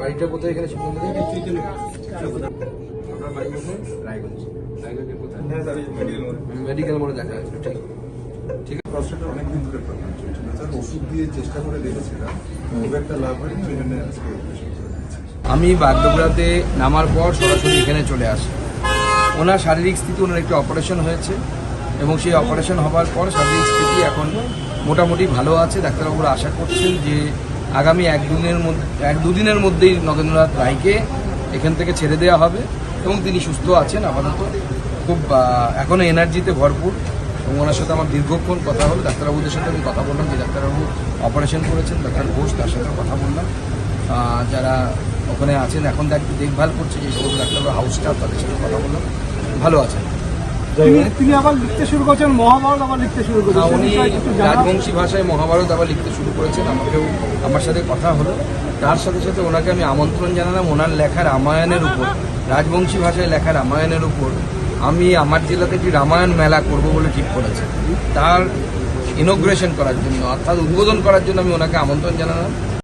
বাড়িটা কোথায় এখানে আপনার বাড়ি কোথায় রায়গঞ্জ কোথায় মেডিকেল মোড়ে দেখা আছে ঠিক ঠিক আছে। প্রস্টেটে অনেকদিন ধরে প্রবলেম চলছিল স্যার ওষুধ দিয়ে চেষ্টা করে দেখেছিলাম খুব একটা লাভ হয়নি ওই জন্য আজকে অপারেশন করে দিয়েছি। আমি বাগডোগরাতে নামার পর সরাসরি এখানে চলে আসি। ওনার শারীরিক স্থিতি ওনার একটি অপারেশন হয়েছে এবং সেই অপারেশন হবার পর শারীরিক স্থিতি এখন মোটামুটি ভালো আছে। ডাক্তারবাবুরা আশা করছেন যে আগামী এক দিনের মধ্যে এক দুদিনের মধ্যেই নগেন্দ্রনাথ রায়কে এখান থেকে ছেড়ে দেওয়া হবে এবং তিনি সুস্থ আছেন আপাতত। খুব এখনও এনার্জিতে ভরপুর। এবং ওনার সাথে আমার দীর্ঘক্ষণ কথা হলো ডাক্তারবাবুদের সাথে আমি কথা বললাম যে ডাক্তারবাবু অপারেশন করেছেন, ডাক্তার ঘোষ তার সাথে কথা বললাম। যারা ওখানে আছেন, এখন দেখ- দেখভাল করছে, যে সমস্ত ডাক্তারবাবু হাউস স্টাফ তাদের সাথে কথা বললাম। ভালো আছেন। তিনি- আবার লিখতে শুরু করছেন মহাভারত আবার লিখতে শুরু করেছেন। উনি একটু রাজবংশী ভাষায় মহাভারত আবার লিখতে শুরু করেছেন। আমাকেও আমার সাথে কথা হলো। তার সাথে সাথে ওনাকে আমি আমন্ত্রণ জানালাম ওনার লেখা রামায়ণের উপর। রাজবংশী ভাষায় লেখা রামায়ণের উপর। আমি আমার জেলাতে একটি রামায়ণ মেলা করব বলে ঠিক করেছি। তার ইনোগ্রেশন করার জন্য অর্থাৎ উদ্বোধন করার জন্য আমি ওনাকে আমন্ত্রণ জানালাম।